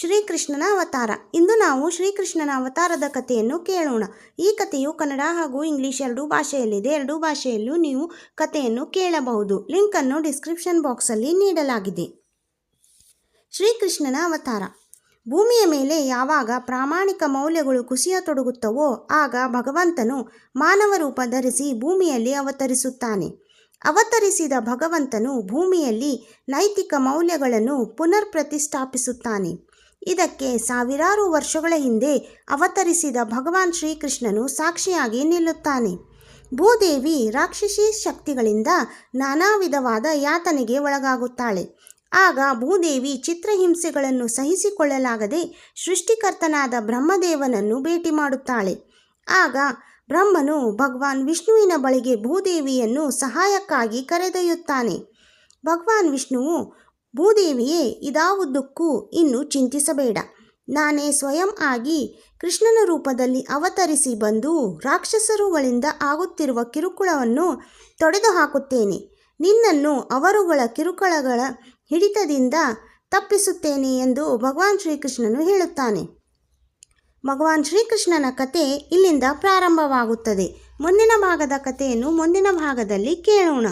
ಶ್ರೀಕೃಷ್ಣನ ಅವತಾರ. ಇಂದು ನಾವು ಶ್ರೀಕೃಷ್ಣನ ಅವತಾರದ ಕಥೆಯನ್ನು ಕೇಳೋಣ. ಈ ಕಥೆಯು ಕನ್ನಡ ಹಾಗೂ ಇಂಗ್ಲಿಷ್ ಎರಡೂ ಭಾಷೆಯಲ್ಲಿದೆ. ಎರಡೂ ಭಾಷೆಯಲ್ಲೂ ನೀವು ಕಥೆಯನ್ನು ಕೇಳಬಹುದು. ಲಿಂಕನ್ನು ಡಿಸ್ಕ್ರಿಪ್ಷನ್ ಬಾಕ್ಸಲ್ಲಿ ನೀಡಲಾಗಿದೆ. ಶ್ರೀಕೃಷ್ಣನ ಅವತಾರ. ಭೂಮಿಯ ಮೇಲೆ ಯಾವಾಗ ಪ್ರಾಮಾಣಿಕ ಮೌಲ್ಯಗಳು ಕುಸಿಯ ತೊಡಗುತ್ತವೋ ಆಗ ಭಗವಂತನು ಮಾನವ ರೂಪ ಧರಿಸಿ ಭೂಮಿಯಲ್ಲಿ ಅವತರಿಸುತ್ತಾನೆ. ಅವತರಿಸಿದ ಭಗವಂತನು ಭೂಮಿಯಲ್ಲಿ ನೈತಿಕ ಮೌಲ್ಯಗಳನ್ನು ಪುನರ್ ಪ್ರತಿಷ್ಠಾಪಿಸುತ್ತಾನೆ ಇದಕ್ಕೆ ಸಾವಿರಾರು ವರ್ಷಗಳ ಹಿಂದೆ ಅವತರಿಸಿದ ಭಗವಾನ್ ಶ್ರೀಕೃಷ್ಣನು ಸಾಕ್ಷಿಯಾಗಿ ನಿಲ್ಲುತ್ತಾನೆ. ಭೂದೇವಿ ರಾಕ್ಷಸಿ ಶಕ್ತಿಗಳಿಂದ ನಾನಾ ವಿಧವಾದ ಯಾತನೆಗೆ ಒಳಗಾಗುತ್ತಾಳೆ. ಆಗ ಭೂದೇವಿ ಚಿತ್ರಹಿಂಸೆಗಳನ್ನು ಸಹಿಸಿಕೊಳ್ಳಲಾಗದೆ ಸೃಷ್ಟಿಕರ್ತನಾದ ಬ್ರಹ್ಮದೇವನನ್ನು ಭೇಟಿ ಮಾಡುತ್ತಾಳೆ. ಆಗ ಬ್ರಹ್ಮನು ಭಗವಾನ್ ವಿಷ್ಣುವಿನ ಬಳಿಗೆ ಭೂದೇವಿಯನ್ನು ಸಹಾಯಕ್ಕಾಗಿ ಕರೆದೊಯ್ಯುತ್ತಾನೆ. ಭಗವಾನ್ ವಿಷ್ಣುವು ಭೂದೇವಿಯೇ, ಇದಾವುದಕ್ಕೂ ಇನ್ನು ಚಿಂತಿಸಬೇಡ. ನಾನೇ ಸ್ವಯಂ ಆಗಿ ಕೃಷ್ಣನ ರೂಪದಲ್ಲಿ ಅವತರಿಸಿ ಬಂದು ರಾಕ್ಷಸರುಗಳಿಂದ ಆಗುತ್ತಿರುವ ಕಿರುಕುಳವನ್ನು ತೊಡೆದು ಹಾಕುತ್ತೇನೆ. ನಿನ್ನನ್ನು ಅವರುಗಳ ಕಿರುಕುಳಗಳ ಹಿಡಿತದಿಂದ ತಪ್ಪಿಸುತ್ತೇನೆ ಎಂದು ಭಗವಾನ್ ಶ್ರೀಕೃಷ್ಣನು ಹೇಳುತ್ತಾನೆ. ಭಗವಾನ್ ಶ್ರೀಕೃಷ್ಣನ ಕತೆ ಇಲ್ಲಿಂದ ಪ್ರಾರಂಭವಾಗುತ್ತದೆ. ಮುಂದಿನ ಭಾಗದ ಕಥೆಯನ್ನು ಮುಂದಿನ ಭಾಗದಲ್ಲಿ ಕೇಳೋಣ.